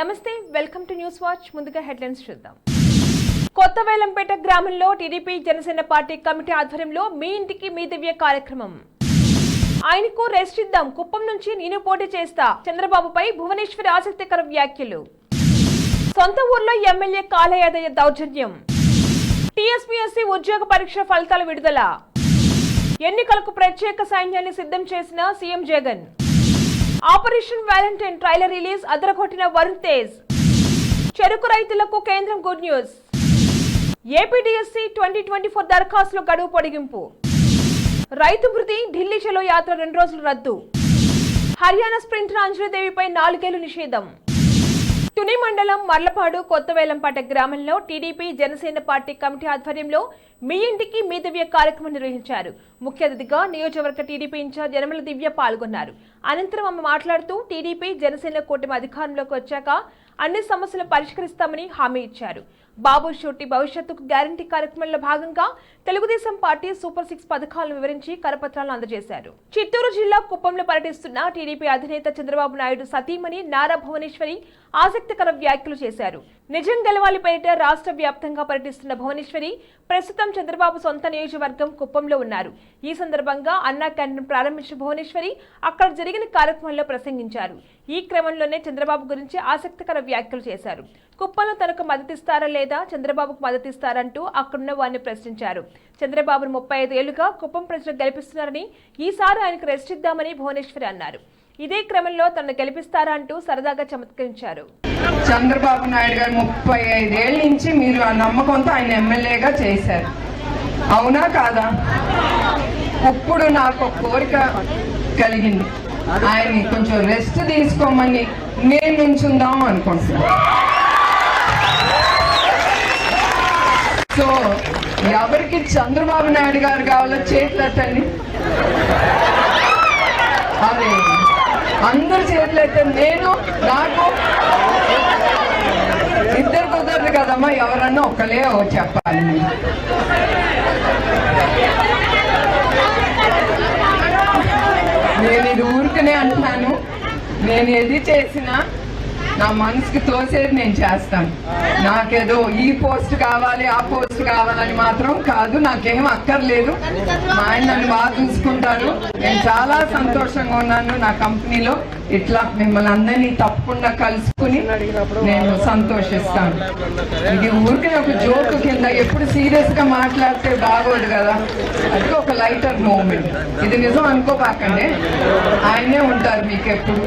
నమస్తే welcome to news watch ముందుగా headlines చూద్దాం. కొత్త వేలంపేట గ్రామంలో టీడీపీ జనసేన పార్టీ కమిటీ ఆధ్వర్యంలో మీ ఇంటికి మీ దివ్య కార్యక్రమం. ఆయనకు రెస్ట్ ఇద్దాం కుప్పం నుంచి నేను పోటీ చేస్తా. చంద్రబాబుపై భువనేశ్వరి ఆసక్తికర వ్యాఖ్యలు. సొంత ఊర్లో ఎమ్మెల్యే కాలయాదయ్య దౌర్జన్యం. టీఎస్పీఎస్సీ ఉద్యోగ పరీక్ష ఫలితాల విడుదల. ఎన్నికలకు ప్రత్యేక సైన్యాన్ని సిద్ధం చేసిన CM Jagan. Operation valentine trailer release అదరగొట్టిన Varun Tej. చెరుకు రైతులకు కేంద్రం good news. APDSC twenty twenty four దరఖాస్తుల గడువు పొడిగింపు. రైతు మృతి ఢిల్లీ చలో యాత్ర రెండు రోజులు రద్దు. హర్యానా స్ప్రింటర్ అంజలిదేవిపై నాలుగేళ్ళు నిషేధం. తుని మండలం మర్లపాడు కొత్తవేలంపాట గ్రామంలో టీడీపీ జనసేన పార్టీ కమిటీ ఆధ్వర్యంలో మీ ఇంటికి మీ దివ్య కార్యక్రమం నిర్వహించారు. ముఖ్య అతిథిగా నియోజకవర్గ టీడీపీ ఇన్ఛార్జ్ యనమల దివ్య పాల్గొన్నారు. అనంతరం ఆమె మాట్లాడుతూ టీడీపీ జనసేన కూటమి అధికారంలోకి వచ్చాక అన్ని సమస్యలు పరిష్కరిస్తామని హామీ ఇచ్చారు. బాబు షూటి భవిష్యత్తుకు గ్యారంటీ కార్యక్రమంలో భాగంగా తెలుగుదేశం పార్టీ సూపర్ సిక్స్ పథకాలను వివరించి కరపత్రాలను అందజేశారు. చిత్తూరు జిల్లా కుప్పంలో పర్యటిస్తున్న టీడీపీ అధినేత చంద్రబాబు నాయుడు సతీమణి నారా భువనేశ్వరి ఆసక్తికర వ్యాఖ్యలు చేశారు. నిజం గెలవాలి పేరిట రాష్ట్ర వ్యాప్తంగా పర్యటిస్తున్న భువనేశ్వరి ప్రస్తుతం చంద్రబాబు సొంత నియోజకవర్గం కుప్పంలో ఉన్నారు. ఈ సందర్భంగా అన్నా క్యాంటీన్ ప్రారంభించిన భువనేశ్వరి అక్కడ జరిగిన కార్యక్రమంలో ప్రసంగించారు. ఈ క్రమంలోనే చంద్రబాబు గురించి ఆసక్తికర వ్యాఖ్యలు చేశారు. కుప్పంలో తనకు మద్దతిస్తారా లేదా? చంద్రబాబుకు మద్దతిస్తారంటూ అక్కడున్న వారిని ప్రశ్నించారు. చంద్రబాబును ముప్పై ఐదు ఏళ్ళుగా కుప్పం ప్రజలు గెలిపిస్తున్నారని ఈసారి ఆయనకు రెస్ట్ ఇద్దామని భువనేశ్వరి అన్నారు. ఇదే క్రమంలో తనను గెలిపిస్తారా అంటూ సరదాగా చమత్కరించారు. చంద్రబాబు నాయుడు గారు ముప్పై ఐదేళ్ళ నుంచి మీరు ఆ నమ్మకంతో ఆయన ఎమ్మెల్యేగా చేశారు. అవునా కాదా? ఇప్పుడు నాకు ఒక కోరిక కలిగింది. ఆయన్ని కొంచెం రెస్ట్ తీసుకోమని నేను నుంచుందాం అనుకుంటున్నాను. సో ఎవరికి చంద్రబాబు నాయుడు గారు కావాలో చేతులు ఎత్తండి అదే. అందరు చేతులు నేను నాకు ఇద్దరు కుదరదు కదమ్మా ఎవరన్నా ఒక్కలే చెప్పాలి. నేను ఇది ఊరికనే అంటున్నాను. నేను ఏది చేసినా నా మనసుకి తోసేది నేను చేస్తాను. నాకేదో ఈ పోస్ట్ కావాలి ఆ పోస్ట్ కావాలని మాత్రం కాదు నాకేం అక్కర్లేదు. మా ఆయన నన్ను బాగా చూసుకుంటారు. చాలా సంతోషంగా ఉన్నాను నా కంపెనీలో. ఇట్లా మిమ్మల్ని అందరినీ తప్పకుండా కలుసుకుని నేను సంతోషిస్తాను. ఇది ఊరికి ఒక జోక్ కింద ఎప్పుడు సీరియస్గా మాట్లాడితే బాగోదు కదా. అది ఒక లైటర్ మూమెంట్. ఇది నిజం అనుకోపాకండి ఆయనే ఉంటారు మీకు ఎప్పుడు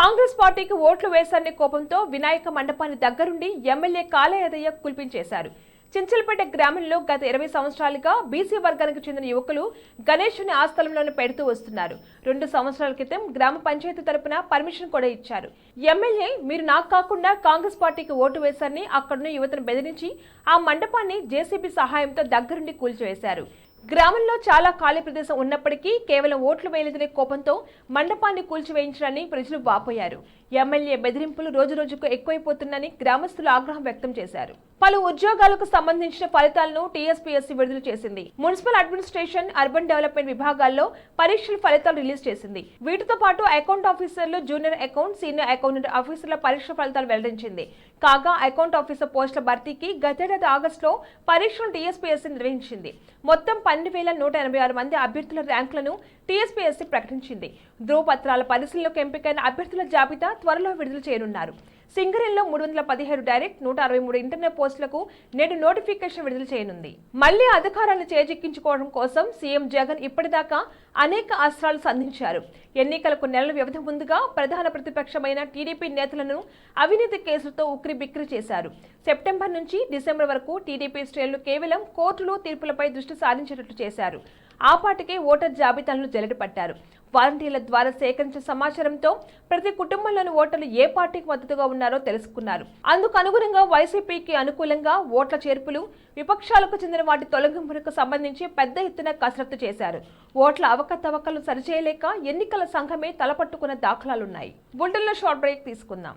కాంగ్రెస్ పార్టీకి ఓట్లు వేశారనే కోపంతో వినాయక మండపాన్ని దగ్గరుండి ఎమ్మెల్యే కాలయాదయ్య కుల్పించేశారు చించలపేట గ్రామంలో గత ఇరవై సంవత్సరాలుగా బీసీ వర్గానికి చెందిన యువకులు గణేషుని ఆ స్థలంలోనే పెడుతూ వస్తున్నారు. రెండు సంవత్సరాల క్రితం గ్రామ పంచాయతీ తరపున పర్మిషన్ కూడా ఇచ్చారు. ఎమ్మెల్యే మీరు నాకు కాకుండా కాంగ్రెస్ పార్టీకి ఓటు వేశారని అక్కడున్న యువతను బెదిరించి ఆ మండపాన్ని జేసీబీ సహాయంతో దగ్గరుండి కూల్చివేశారు. గ్రామంలో చాలా ఖాళీ ప్రదేశం ఉన్నప్పటికీ కేవలం ఓట్లు వేయలేదనే కోపంతో మండపాన్ని కూల్చివేయించడాన్ని ప్రజలు వాపోయారు. ఎమ్మెల్యే బెదిరింపులు రోజురోజుకు ఎక్కువైపోతుందని గ్రామస్తులు ఆగ్రహం వ్యక్తం చేశారు. పలు ఉద్యోగాలకు సంబంధించిన ఫలితాలను టీఎస్పీఎస్సీ విడుదల చేసింది. మున్సిపల్ అడ్మినిస్ట్రేషన్ అర్బన్ డెవలప్మెంట్ విభాగాల్లో పరీక్షల ఫలితాలు రిలీజ్ చేసింది. వీటితో పాటు అకౌంట్ ఆఫీసర్లు జూనియర్ అకౌంట్ సీనియర్ అకౌంటెంట్ ఆఫీసర్ల పరీక్ష ఫలితాలు వెల్లడించింది. కాగా అకౌంట్ ఆఫీసర్ పోస్టుల భర్తీకి గతేడాది ఆగస్టులో పరీక్షలు టీఎస్పీఎస్సీ నిర్వహించింది. మొత్తం పన్నెండు వేల నూట ఎనభై ఆరు మంది అభ్యర్థుల ర్యాంకులను టీఎస్పీఎస్సీ ప్రకటించింది. ధ్రువపత్రాల పరిశీలనకు ఎంపికైన అభ్యర్థుల జాబితా త్వరలో విడుదల చేయనున్నారు. సింగరేణిలో మూడు వందల పదిహేడు డైరెక్ట్ నూట అరవై మూడు ఇంటర్నెట్ పోస్టులకు నేడు నోటిఫికేషన్ విడుదల చేయనుంది. మళ్ళీ అధికారాలు చేజిక్కించుకోవడం కోసం సీఎం జగన్ ఇప్పటిదాకా అనేక అస్త్రాలు సంధించారు. ఎన్నికలకు నెలల వ్యవధి ముందుగా ప్రధాన ప్రతిపక్షమైన టీడీపీ నేతలను అవినీతి కేసులతో ఉక్రి బిక్రి చేశారు. సెప్టెంబర్ నుంచి డిసెంబర్ వరకు టీడీపీ శ్రేణులు కేవలం కోర్టులు తీర్పులపై దృష్టి సారించేటట్లు చేశారు. ఆ పాటికే ఓటర్ జాబితాలను జల్లడి పట్టారు. వాలంటీర్ల ద్వారా సేకరించిన సమాచారంతో ప్రతి కుటుంబంలోని ఓటర్లు ఏ పార్టీకి మద్దతుగా ఉన్నారో తెలుసుకున్నారు. అందుకు అనుగుణంగా వైసీపీకి అనుకూలంగా ఓట్ల చేర్పులు విపక్షాలకు చెందిన వాటి తొలగింపులకు సంబంధించి పెద్ద ఎత్తున కసరత్తు చేశారు. ఓట్ల అవకతవకలు సరిచేయలేక ఎన్నికల సంఘమే తలపట్టుకున్న దాఖలాలున్నాయి. బుల్టన్లో షార్ట్ బ్రేక్ తీసుకుందాం.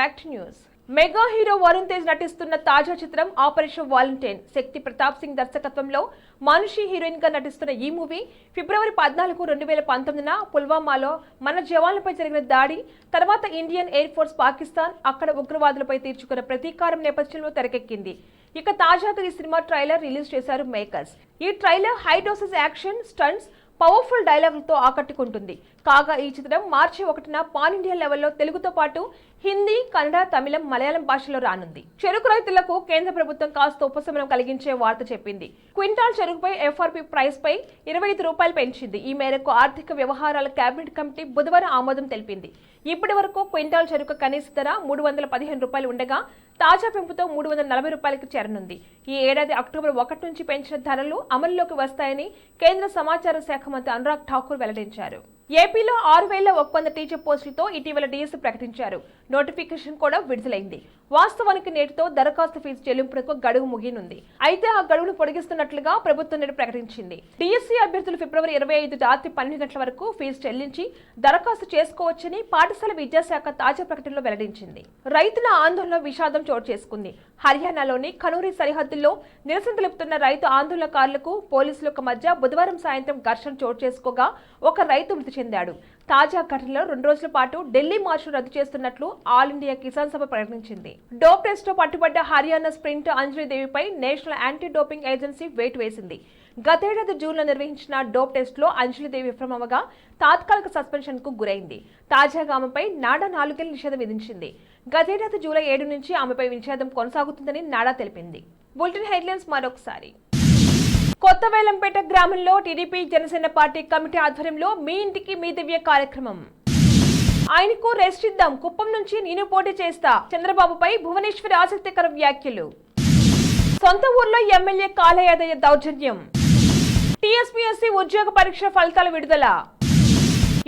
Back to news. Mega hero Varun Tej నటిస్తున్న తాజా చిత్రం ఆపరేషన్ వాలంటైన్ శక్తి ప్రతాప్ సింగ్ దర్శకత్వంలో మనుషి హీరోయిన్గా నటిస్తున్న ఈ మూవీ ఫిబ్రవరి పద్నాలుగు రెండు వేల పంతొమ్మిదిన పుల్వామాలో మన జవాన్లపై జరిగిన దాడి తర్వాత ఇండియన్ ఎయిర్ ఫోర్స్ పాకిస్తాన్ అక్కడ ఉగ్రవాదులపై తీర్చుకున్న ప్రతీకారం నేపథ్యంలో తెరకెక్కింది. ఇక తాజాగా ఈ సినిమా ట్రైలర్ రిలీజ్ చేశారు మేకర్స్. ఈ trailer high doses action stunts powerful డైలాగులతో ఆకట్టుకుంటుంది. కాగా ఈ చిత్రం మార్చి ఒకటిన పాన్ ఇండియా లెవెల్లో తెలుగుతో పాటు హిందీ కన్నడ తమిళం మలయాళం భాషలో రానుంది. చెరుకు రైతులకు కేంద్ర ప్రభుత్వం కాస్త ఉపశమనం కలిగించే వార్త చెప్పింది. క్వింటాల్ చెరుకుపై ఎఫ్ఆర్పి ప్రైస్ పై ఇరవై ఐదు రూపాయలు పెంచింది. ఈ మేరకు ఆర్థిక వ్యవహారాల కేబినెట్ కమిటీ బుధవారం ఆమోదం తెలిపింది. ఇప్పటి వరకు క్వింటాల్ చెరుకు కనీస ధర మూడు వందల పదిహేను రూపాయలు ఉండగా తాజా పెంపుతో మూడు వందల నలభై రూపాయలకు చేరనుంది. ఈ ఏడాది అక్టోబర్ ఒకటి నుంచి పెంచిన ధరలు అమల్లోకి వస్తాయని కేంద్ర సమాచార శాఖ మంత్రి అనురాగ్ ఠాకూర్ వెల్లడించారు. ఏపీలో ఆరు వేల ఒప్పంద టీచర్ పోస్టులతో ఇటీవల డిఎస్సీ ప్రకటించారు. నోటిఫికేషన్ కూడా విడుదలైంది. వాస్తవానికి నేటితో దరఖాస్తు ఫీజు చెల్లింపునకు గడువు ముగినుంది అయితే ఆ గడువును పొడిగిస్తున్నట్లుగా ప్రభుత్వం నేడు ప్రకటించింది. డిఎస్సీ అభ్యర్థులు ఫిబ్రవరి ఇరవై ఐదు రాత్రి పన్నెండు గంటల వరకు ఫీజు చెల్లించి దరఖాస్తు చేసుకోవచ్చని పాఠశాల విద్యాశాఖ తాజా ప్రకటనలో వెల్లడించింది. రైతుల ఆందోళన విషాదం చోటు చేసుకుంది. హర్యానాలోని కనూరి సరిహద్దుల్లో నిరసన తెలుపుతున్న రైతు ఆందోళనకారులకు పోలీసులకు మధ్య బుధవారం సాయంత్రం ఘర్షణ చోటు చేసుకోగా ఒక రైతు మృతి చెందాడు. తాజా ఘటనలో రెండు రోజుల పాటు ఢిల్లీ మార్చు రద్దు చేస్తున్నట్లు ఆల్ ఇండియా కిసాన్ సభ ప్రకటించింది. డోప్ టెస్ట్లో పట్టుబడ్డ హర్యానా స్ప్రింట్ అంజలిదేవిపై నేషనల్ యాంటీ డోపింగ్ ఏజెన్సీ వేటు వేసింది. గతేడాది జూన్లో నిర్వహించిన డోప్ టెస్ట్లో అంజలిదేవి విఫలమవగా తాత్కాలిక సస్పెన్షన్కు గురైంది. తాజాగా ఆమెపై నాడా నాలుగేళ్ళ నిషేధం విధించింది. గతేడాది జూలై ఏడు నుంచి ఆమెపై నిషేధం కొనసాగుతుందని నాడా తెలిపింది. బులెటిన్ హెడ్లైన్స్ మరొకసారి. కొత్తవేలంపేట గ్రామంలో టీడీపీ జనసేన పార్టీ కమిటీ ఆధ్వర్యంలో మీ ఇంటికి మీ దివ్య కార్యక్రమం. ఆయనకు రెస్ట్ ఇద్దాం. కుప్పం నుంచి నేను పోటీ చేస్తా. చంద్రబాబుపై భువనేశ్వరి ఆసక్తికర వ్యాఖ్యలు. సొంత ఊర్లో ఎమ్మెల్యే కాలయాదయ్య దౌర్జన్యం. టీఎస్పీఎస్సీ ఉద్యోగ పరీక్ష ఫలితాల విడుదల.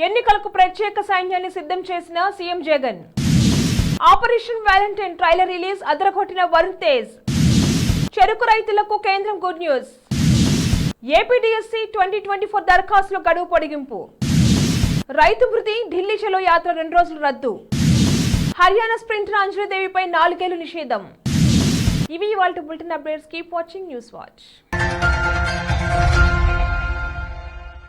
ఎన్నికలకు ప్రత్యేక సైన్యాన్ని సిద్ధం చేసిన CM Jagan. Operation valentine trailer release అదరగొట్టిన Varun Tej. చెరుకు రైతులకు కేంద్రం good news. APDSC twenty twenty four దరఖాస్తుల గడువు పొడిగింపు. రైతు భృతి ఢిల్లీ చలో యాత్ర రెండు రోజులు రద్దు. హర్యానా స్ప్రింటర్ అంజలిదేవిపై నాలుగేళ్ళు నిషేధం. ఇవి ఇవాళ bulletin updates. Keep watching news watch.